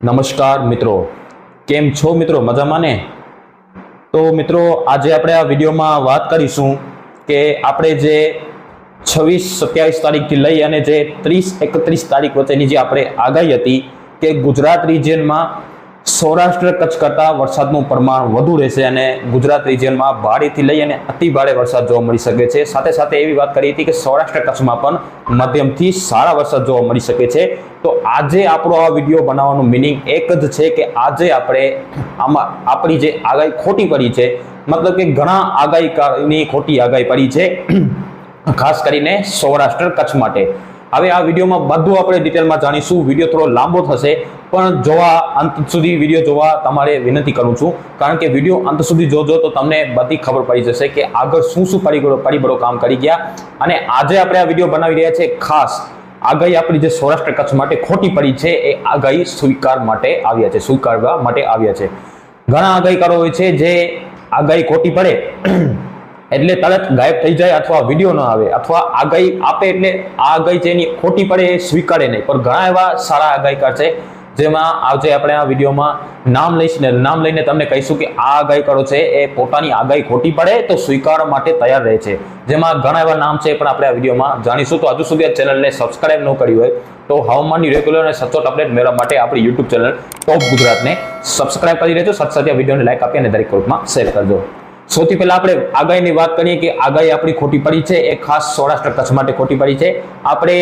નમસ્કાર મિત્રો. કેમ છો મિત્રો? મજામાં ને તો મિત્રો, આજે આપણે આ વિડીયોમાં વાત કરીશું કે આપણે જે છવ્વીસ સત્યાવીસ તારીખથી લઈ અને જે ત્રીસ એકત્રીસ તારીખ વચ્ચેની જે આપણે આગાહી હતી કે ગુજરાત રિજિયનમાં સૌરાષ્ટ્ર કચ્છ કરતાં વરસાદનું પ્રમાણ વધુ રહેશે અને ગુજરાત રિજિયનમાં ભારેથી લઈ અને અતિ ભારે વરસાદ જોવા મળી શકે છે. સાથે સાથે એવી વાત કરી હતી કે સૌરાષ્ટ્ર કચ્છમાં પણ મધ્યમથી સારા વરસાદ જોવા મળી શકે છે. તો આજે આપણો આ વીડિયો બનાવવાનું મિનિંગ એક જ છે કે આજે આપણે આમાં આપણી જે આગાહી ખોટી પડી છે, મતલબ કે ઘણા આગાહીકારની ખોટી આગાહી પડી છે, ખાસ કરીને સૌરાષ્ટ્ર કચ્છ માટે. હવે આ વિડીયોમાં બધું આપણે ડિટેલમાં જાણીશું. વીડિયો થોડો લાંબો થશે. પણ જોવા અંત સુધી વીડિયો જોવા તમારે વિનંતી કરું છું. કારણ કે વીડિયો અંત સુધી જોજો તો તમને બધી ખબર પડી જશે કે આગળ શું શું પરિબળો પરિબળો કામ કરી ગયા. અને આજે આપણે આ વીડિયો બનાવી રહ્યા છે ખાસ. આગાહી આપણી જે સૌરાષ્ટ્ર કચ્છ માટે ખોટી પડી છે એ આગાહી સ્વીકાર માટે આવ્યા છે, સ્વીકારવા માટે આવ્યા છે. ઘણા આગાહીકારો હોય છે જે આગાહી ખોટી પડે, એટલે તરત ગાયબ થઈ જાય અથવા વીડિયો ન આવે, અથવા આગાહી આપે એટલે આ આગાહી એની ખોટી પડે એ સ્વીકારે નહીં. પણ ઘણા એવા સારા આગાહીકાર છે જેમાં આજે આપણે આ વિડીયોમાં નામ લઈશને નામ લઈને તમને કહીશું કે આ આગાહીકારો છે, એ પોતાની આગાહી ખોટી પડે તો સ્વીકારવા માટે તૈયાર રહે છે. જેમાં ઘણા એવા નામ છે પણ આપણે આ વિડીયોમાં જાણીશું. તો હજુ સુધી આ ચેનલને સબસ્ક્રાઇબ ન કરી હોય તો હવામાનની રેગ્યુલર અને સચોટ અપડેટ મેળવવા માટે આપણી યુટ્યુબ ચેનલ ટોપ ગુજરાતને સબસ્ક્રાઇબ કરી લેજો. સાથે સાથે આ વિડીયોને લાઇક આપી અને દરેક ગ્રુપમાં શેર કરજો. સૌથી પહેલા આપણે આગાહીની વાત કરીએ કે આગાહી આપણી ખોટી પડી છે. એ ખાસ સૌરાષ્ટ્ર કચ્છ માટે ખોટી પડી છે. આપણે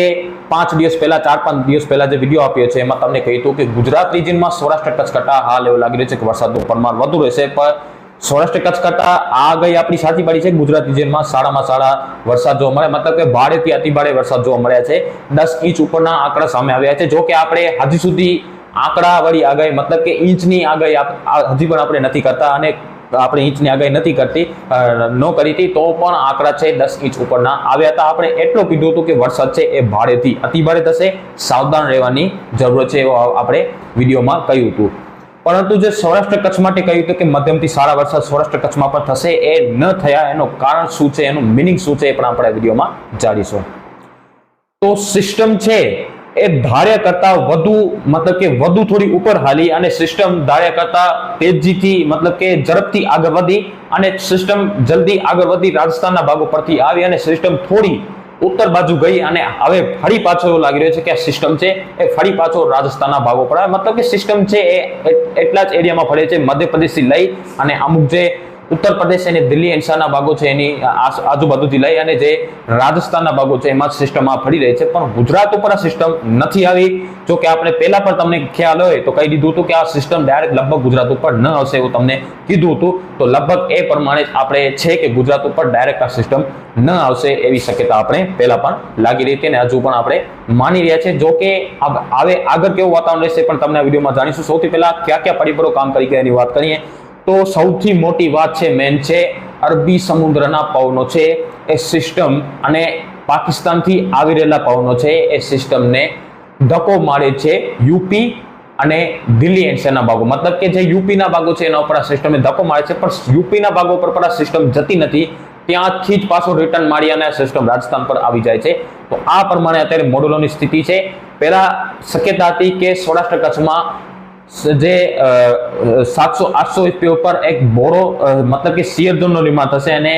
પાંચ દિવસ પહેલા, ચાર પાંચ દિવસ પહેલા જે વીડિયો આપ્યો છે, એમાં તમને કહ્યું હતું કે ગુજરાત રિજનમાં સૌરાષ્ટ્ર કચ્છ કરતા હાલ એવું લાગી રહ્યું છે કે વરસાદનું પ્રમાણ વધુ રહેશે. પણ સૌરાષ્ટ્ર કચ્છ કરતા આગાહી આપણી સાચી પડી છે. ગુજરાત રિજનમાં સારામાં સારા વરસાદ જોવા મળે મતલબ કે ભારેથી અતિ ભારે વરસાદ જોવા મળ્યા છે. દસ ઇંચ ઉપરના આંકડા સામે આવ્યા છે. જો કે આપણે હજી સુધી આંકડા વળી આગાહી મતલબ કે ઇંચની આગાહી હજી પણ આપણે નથી કરતા. અને આપણે ઇંચની આગાહી નથી કરતી ન કરી હતી, તો પણ આંકડા છે દસ ઇંચ ઉપરના. આવ્યા હતા આપણે, એટલું કીધું હતું કે વરસાદ છે એ ભારેથી અતિભારે થશે, સાવધાન રહેવાની જરૂર છે એવું આપણે વિડીયોમાં કહ્યું હતું. પરંતુ જે સૌરાષ્ટ્ર કચ્છ માટે કહ્યું હતું કે મધ્યમથી સારા વરસાદ સૌરાષ્ટ્ર કચ્છમાં પણ થશે, એ ન થયા, એનું કારણ શું છે, એનું મિનિંગ શું છે એ પણ આપણે વિડીયોમાં જાણીશું. તો સિસ્ટમ છે એ ધાર્યા કરતા વધુ, મતલબ કે વધુ થોડી ઉપર હાલી અને સિસ્ટમ ધાર્યા કરતા તેજીથી, મતલબ કે ઝડપથી આગળ વધી અને સિસ્ટમ જલ્દી આગળ વધી રાજસ્થાનના ભાગો પરથી આવી અને સિસ્ટમ થોડી ઉત્તર બાજુ ગઈ અને હવે ફરી પાછો એવું લાગી રહ્યો છે કે આ સિસ્ટમ છે એ ફરી પાછો રાજસ્થાનના ભાગો પર મતલબ કે સિસ્ટમ છે એ એટલા જ એરિયામાં ફરે છે, મધ્યપ્રદેશથી લઈ અને અમુક જે ઉત્તર પ્રદેશ અને દિલ્હી એન્સારના ભાગો છે એની આજુબાજુથી લઈ અને જે રાજસ્થાનના ભાગો છે એમાં સિસ્ટમ આ ફરી રહી છે. પણ ગુજરાત ઉપર આ સિસ્ટમ નથી આવી. જો કે આપણે પહેલા પણ તમને ખ્યાલ હોય તો કહી દીધું હતું કે આ સિસ્ટમ ડાયરેક્ટ લગભગ ગુજરાત ઉપર ન હશે એવું તમને કીધું હતું. તો લગભગ એ પ્રમાણે આપણે છે કે ગુજરાત ઉપર ડાયરેક્ટ આ સિસ્ટમ ન આવશે એવી શક્યતા આપણે પહેલા પણ લાગી રહી હતી અને હજુ પણ આપણે માની રહ્યા છે જો કે આવે આગળ કેવું વાતાવરણ રહેશે પણ તમને વિડીયોમાં જાણીશું. સૌથી પહેલા કયા કયા પરિબળો કામ કરી ગયા એની વાત કરીએ. તો સૌથી મોટી વાત છે મેન છે અરબી સમુદ્રના પવનો છે. એ સિસ્ટમ અને પાકિસ્તાનથી આવી રહેલા પવનો છે. એ સિસ્ટમને ધક્કો મારે છે યુપી અને દિલ્હી એન્સરના ભાગો. મતલબ કે જે યુપીના ભાગો છે એના ઉપર આ સિસ્ટમે ધક્કો મારે છે. પણ યુપીના ભાગો પર પણ આ સિસ્ટમ જતી નથી. ત્યાંથી જ પાછો રિટર્ન મારી અને આ સિસ્ટમ રાજસ્થાન પર આવી જાય છે. તો આ પ્રમાણે અત્યારે મોડેલોની સ્થિતિ છે. પહેલા શક્યતા હતી કે સૌરાષ્ટ્ર કચ્છમાં જે સાતસો, આઠસો રૂપિયા ઉપર એક બોરો મતલબ કે સિયર ઝોનનું નિર્માણ થશે અને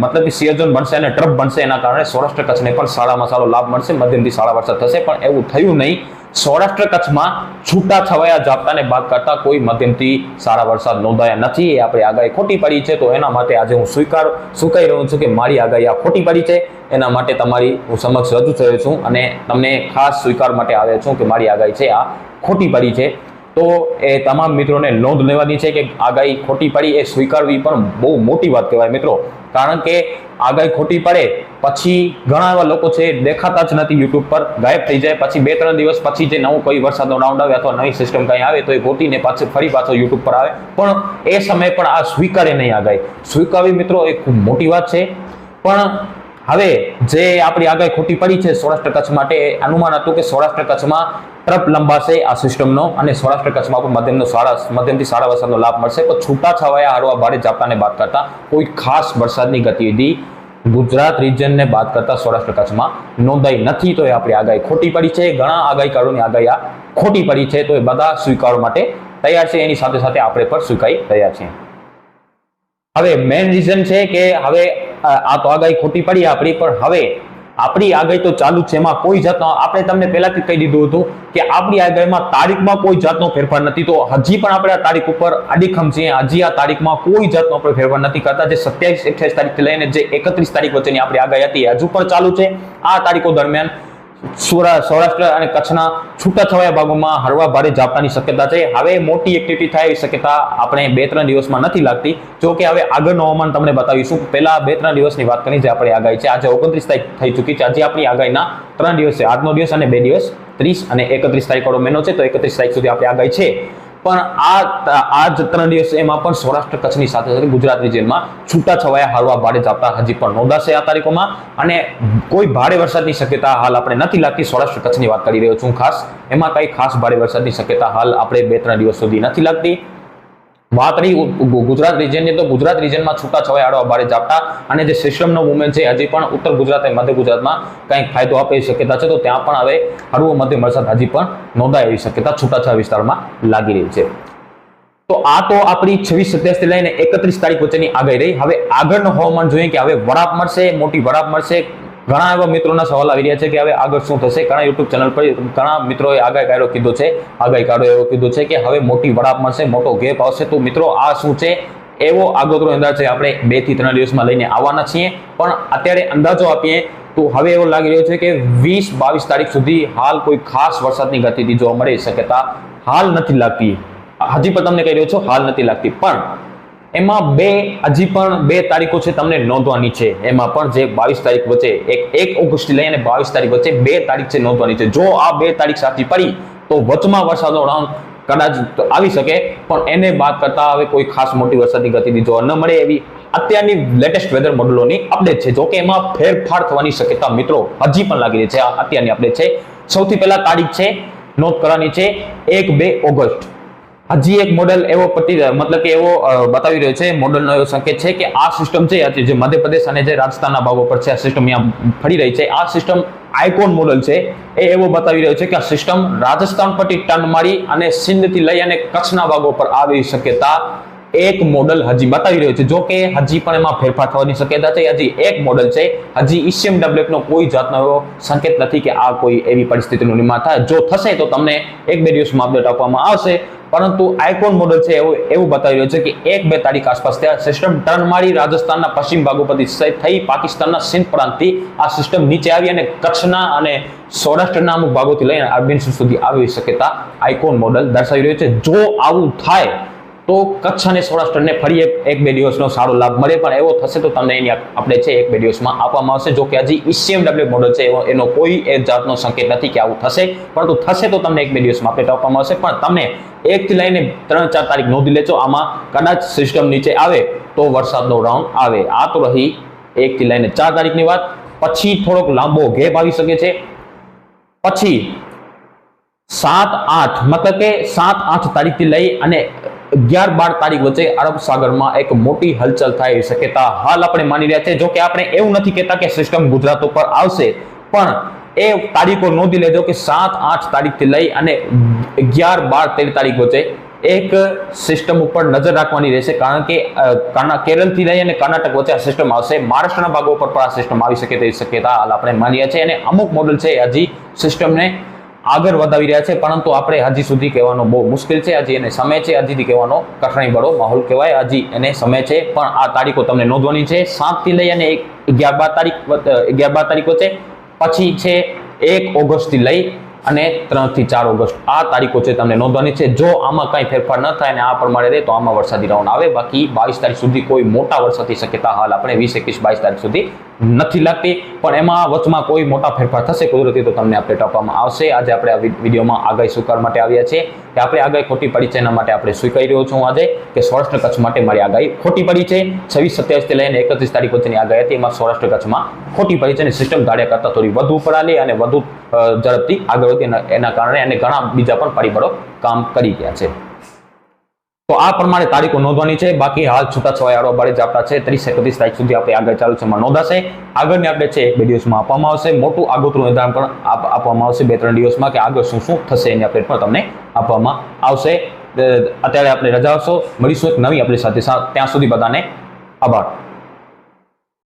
મતલબ કે સિયરઝોન બનશે અને ટ્રપ બનશે એના કારણે સૌરાષ્ટ્ર કચ્છને પણ સારામાં સારો લાભ મળશે. મધ્યમથી સારા વરસાદ થશે, પણ એવું થયું નહીં. સૌરાષ્ટ્ર કચ્છમાં છૂટા છવાયા ઝાપટાને બાદ કરતા કોઈ મધ્યમથી સારા વરસાદ નોંધાયા નથી. એ આપણે આગાહી ખોટી પડી છે, તો એના માટે આજે હું સ્વીકાર, સ્વીકારી રહ્યો છું કે મારી આગાહી આ ખોટી પડી છે. એના માટે તમારી, હું સમક્ષ રજૂ થયો છું અને તમને ખાસ સ્વીકાર માટે આવ્યો છું કે મારી આગાહી છે આ ખોટી પડી છે. તો એ તમામ મિત્રોને નોંધ લેવાની છે કે આગાહી ખોટી પડી એ સ્વીકારવી પણ બહુ મોટી વાત કહેવાય મિત્રો. કારણ કે આગાહી ખોટી પડે પછી ઘણા એવા લોકો છે દેખાતા જ નથી યુટ્યુબ પર, ગાયબ થઈ જાય, પછી બે ત્રણ દિવસ પછી જે નવું કોઈ વરસાદનો રાઉન્ડ આવે અથવા નવી સિસ્ટમ કંઈ આવે તો એ ગોતીને પાછું ફરી પાછો યુટ્યુબ પર આવે. પણ એ સમયે પણ આ સ્વીકારે નહીં આગાહી. સ્વીકારવી મિત્રો એ ખૂબ મોટી વાત છે. પણ હવે જે આપણી આગાહી ખોટી પડી છે સૌરાષ્ટ્ર કચ્છ માટે અનુમાન હતું કે સૌરાષ્ટ્ર કચ્છમાં ટ્રપ લંબાશે આ સિસ્ટમનો અને સૌરાષ્ટ્ર કચ્છમાં પણ મધ્યમનો સારા મધ્યમથી સારા વરસાદનો લાભ મળશે. પણ છૂટા છવાયા હળવા ભારે ઝાપટાને બાદ કરતા કોઈ ખાસ વરસાદની ગતિવિધિ ગુજરાત રિજનને બાદ કરતા સૌરાષ્ટ્ર કચ્છમાં નોંધાઈ નથી. તો એ આપણી આગાહી ખોટી પડી છે, ઘણા આગાહીકારોની આગાહી આ ખોટી પડી છે. તો એ બધા સ્વીકારવા માટે તૈયાર છે. એની સાથે સાથે આપણે પણ સ્વીકારી રહ્યા છીએ. હવે મેઇન રીઝન છે કે હવે આ તો આગાહી ખોટી પડી આપણી, પણ હવે આપણી આગાહી તો ચાલુ છે. એમાં કોઈ જાતનો, આપણે તમને પહેલાથી કહી દીધું હતું કે આપણી આગાહીમાં તારીખમાં કોઈ જાતનો ફેરફાર નથી. તો હજી પણ આપણે આ તારીખ ઉપર અડીખમ છીએ. હજી આ તારીખમાં કોઈ જાતનો આપણે ફેરફાર નથી કરતા. જે સત્યાવીસ અઠ્યાવીસ તારીખથી લઈને જે એકત્રીસ તારીખ વચ્ચેની આપણી આગાહી હતી હજુ પણ ચાલુ છે. આ તારીખો દરમિયાન સૌરાષ્ટ્ર અને કચ્છના છૂટાછવાયા ભાગોમાં હળવા ભારે ઝાપટાની શક્યતા છે. હવે મોટી એક્ટિવિટી થાય એવી શક્યતા આપણે બે ત્રણ દિવસમાં નથી લાગતી. જો કે હવે આગળનું હવામાન તમને બતાવીશું. પહેલા બે ત્રણ દિવસની વાત કરી જે આપણી આગાહી છે. આજે ઓગણત્રીસ તારીખ થઈ ચૂકી છે. આજે આપણી આગાહીના ત્રણ દિવસ છે. આજનો દિવસ અને બે દિવસ ત્રીસ અને એકત્રીસ તારીખ વાળો મહિનો છે. તો એકત્રીસ તારીખ સુધી આપણી આગાહી છે. પણ આ આ જ ત્રણ દિવસ એમાં પણ સૌરાષ્ટ્ર કચ્છની સાથે સાથે ગુજરાતની જેલમાં છૂટા છવાયા હળવા ભારે ઝાપટા હજી પણ નોંધાશે આ તારીખોમાં. અને કોઈ ભારે વરસાદની શક્યતા હાલ આપણે નથી લાગતી. સૌરાષ્ટ્ર કચ્છની વાત કરી રહ્યો છું ખાસ. એમાં કંઈ ખાસ ભારે વરસાદની શક્યતા હાલ આપણે બે ત્રણ દિવસ સુધી નથી લાગતી. વાત રહી ગુજરાત રિજનની તો ગુજરાત રિજનમાં છૂટાછવાયા આડો ભારે ઝાપટા અને જે સિસ્ટમનો મુવમેન્ટ છે, હજી પણ ઉત્તર ગુજરાત અને મધ્ય ગુજરાતમાં કંઈક ફાયદો આપે શક્યતા છે, તો ત્યાં પણ હવે હળવો મધ્યમ વરસાદ હજી પણ નોંધાય એવી શક્યતા છૂટાછવાયા વિસ્તારમાં લાગી રહી છે. તો આ તો આપણી છવ્વીસ સત્યાસી લઈને એકત્રીસ તારીખ વચ્ચેની આગાહી રહી. હવે આગળનું હવામાન જોઈએ કે હવે વરાપ મળશે, મોટી વરાપ મળશે ઘણા એવા મિત્રોના સવાલ આવી રહ્યા છે કે હવે આગળ શું થશે? ઘણા યુટ્યુબ ચેનલ પર ઘણા મિત્રોએ આગાહીકારો કીધો છે. આગાહીકારો એવો કીધું છે કે હવે મોટી વડાપ મળશે, મોટો ગેપ આવશે. તો મિત્રો, આ શું છે? એવો આગોતરો અંદાજ છે. આપણે બેથી ત્રણ દિવસમાં લઈને આવવાના છીએ. પણ અત્યારે અંદાજો આપીએ તો હવે એવો લાગી રહ્યો છે કે વીસ બાવીસ તારીખ સુધી હાલ કોઈ ખાસ વરસાદની ગતિથી જોવા મળે શક્યતા હાલ નથી લાગતી. હજી પણ તમને કહી રહ્યો છું, હાલ નથી લાગતી. પણ એમાં બે, હજી પણ બે તારીખો છે તમને નોંધવાની છે. એમાં પણ જે બાવીસ તારીખ વચ્ચે, એક એક ઓગસ્ટ લઈ અને બાવીસ તારીખ વચ્ચે બે તારીખ છે નોંધવાની છે. જો આ બે તારીખ સાચી પડી, તો વચમાં વરસાદનો રાઉન્ડ કદાચ આવી શકે, પણ એને બાદ કરતા હવે કોઈ ખાસ મોટી વરસાદની ગતિવિધિ જોવા ન મળે એવી અત્યારની લેટેસ્ટ વેધર મોડલોની અપડેટ છે. જો કે એમાં ફેરફાર થવાની શક્યતા મિત્રો હજી પણ લાગી રહી છે. આ અત્યારની અપડેટ છે. સૌથી પહેલા તારીખ છે, નોંધ કરવાની છે, એક બે ઓગસ્ટ. હજી એક મોડેલ એવો પતી મતલબ કે એવો બતાવી રહ્યો છે. મોડલનો એવો સંકેત છે કે આ સિસ્ટમ છે જે મધ્યપ્રદેશ અને જે રાજસ્થાનના ભાગો પર છે, આ સિસ્ટમ અહીંયા ફરી રહી છે. આ સિસ્ટમ આઇકોન મોડલ છે. એ એવો બતાવી રહ્યો છે કે આ સિસ્ટમ રાજસ્થાન પરથી ટર્ન મારી અને સિંધથી લઈ અને કચ્છના ભાગો પર આવી શક્યતા એક મોડલ હજી બતાવી રહ્યો છે. જો કે હજી પણ એમાં ફેરફાર થવાની શક્યતા છે. હજી એક મોડલ છે. હજી ઈસીએમ નો કોઈ જાતનો એવો સંકેત નથી કે આ કોઈ એવી પરિસ્થિતિનું નિર્માણ થાય. જો થશે તો તમને એક બે દિવસમાં અપડેટ આપવામાં આવશે. પરંતુ આઇકોન મોડલ છે એવું એવું બતાવી રહ્યું છે કે એક બે તારીખ આસપાસ ત્યાં સિસ્ટમ ટર્ન મારી રાજસ્થાનના પશ્ચિમ ભાગો પરથી થઈ પાકિસ્તાનના સિંધ પ્રાંતથી આ સિસ્ટમ નીચે આવી અને કચ્છના અને સૌરાષ્ટ્રના અમુક ભાગોથી લઈને અરબી સુધી આવી શક્યતા આઇકોન મોડલ દર્શાવી રહ્યું છે. જો આવું થાય તો કચ્છ અને સૌરાષ્ટ્રને ફરી એક બે દિવસનો સારો લાભ મળે. પણ એવો થશે તો તમને એની આપણે છે એક બે દિવસમાં આપવામાં આવશે. જો કે હજી ઈસીએમડબલ્યુ મોડલ છે એનો કોઈ એક જાતનો સંકેત નથી કે આવું થશે. પરંતુ થશે તો તમને એક બે દિવસમાં અપડેટ આપવામાં આવશે. પણ તમને એકથી લઈને ત્રણ ચાર તારીખ નોંધી લેજો. આમાં કદાચ સિસ્ટમ નીચે આવે તો વરસાદનો રાઉન્ડ આવે. આ તો રહી એકથી લઈને ચાર તારીખની વાત. પછી થોડોક લાંબો ગેપ આવી શકે છે. પછી સાત આઠ મતલબ કે સાત આઠ તારીખથી લઈ અને અગિયાર બાર તારીખ વચ્ચે અરબ સાગરમાં એક મોટી હલચલ થાય એવી શક્યતા હાલ આપણે માની રહ્યા છે. જો કે આપણે એવું નથી કહેતા કે સિસ્ટમ ગુજરાત ઉપર આવશે, પણ એ તારીખો નોંધી લેજો કે સાત આઠ તારીખથી લઈ અને અગિયાર બાર તેર તારીખ વચ્ચે એક સિસ્ટમ ઉપર નજર રાખવાની રહેશે, કારણ કે કેરળથી લઈ અને કર્ણાટક વચ્ચે આ સિસ્ટમ આવશે. મહારાષ્ટ્રના ભાગો પર પણ આ સિસ્ટમ આવી શકે તેવી શક્યતા હાલ આપણે માનીએ છીએ અને અમુક મોડલ છે હજી સિસ્ટમને આગળ વધાવી રહ્યા છે, પરંતુ આપણે હજી સુધી કહેવાનો બહુ મુશ્કેલ છે. હજી એને સમય છે હજીથી કહેવાનો કઠણાઈ બળો માહોલ કહેવાય. હજી એને સમય છે, પણ આ તારીખો તમને નોંધવાની છે. સાતથી લઈ અને એક અગિયાર બાર તારીખ અગિયાર બાર તારીખો છે. પછી છે એક ઓગસ્ટથી લઈ અને ત્રણથી ચાર ઓગસ્ટ. આ તારીખો છે તમને નોંધવાની છે. જો આમાં કંઈ ફેરફાર ન થાય અને આ પ્રમાણે રહે, તો આમાં વરસાદી રાઉન્ડ આવે. બાકી બાવીસ તારીખ સુધી કોઈ મોટા વરસાદની શક્યતા હાલ આપણે વીસ, એકવીસ, બાવીસ તારીખ સુધી નથી લાગતી, પણ એમાં વચમાં કોઈ મોટા ફેરફાર થશે? કુદરતી તો તમને અપડેટ આપવામાં આવશે. આજે આપણે આ વિડીયોમાં આગાહી સ્વીકાર માટે આવ્યા છે કે આપણે આગાહી ખોટી પડી છે એના માટે આપણે સ્વીકારી રહ્યો છું આજે કે સૌરાષ્ટ્ર કચ્છ માટે મારી આગાહી ખોટી પડી છે. છવ્વીસ સત્યાવીસથી લઈને એકત્રીસ તારીખ વચ્ચેની આગાહી હતી. એમાં સૌરાષ્ટ્ર કચ્છમાં ખોટી પડી છે અને સિસ્ટમ ધાર્યા કરતાં થોડી વધુ પડાલી અને વધુ ઝડપથી આગળ વધી એના કારણે અને ઘણા બીજા પણ પરિબળો કામ કરી ગયા છે. તો આ પ્રમાણે તારીખો નોંધવાની છે. બાકી હાલ છૂટાછવાયા જે આપણા છે. ત્રીસ એકત્રીસ તારીખ સુધી આપણે આગળ ચાલુ છે. નોંધાશે. આગળની આપણે છે બે દિવસમાં આપવામાં આવશે. મોટું આગોતરું નિર્ધારણ પણ આપવામાં આવશે બે ત્રણ દિવસમાં કે આગળ શું શું થશે એની અપડેટ પણ તમને આપવામાં આવશે. અત્યારે આપણે રજા આવશો મળીશું એક નવી આપણી સાથે. ત્યાં સુધી બધાને આભાર.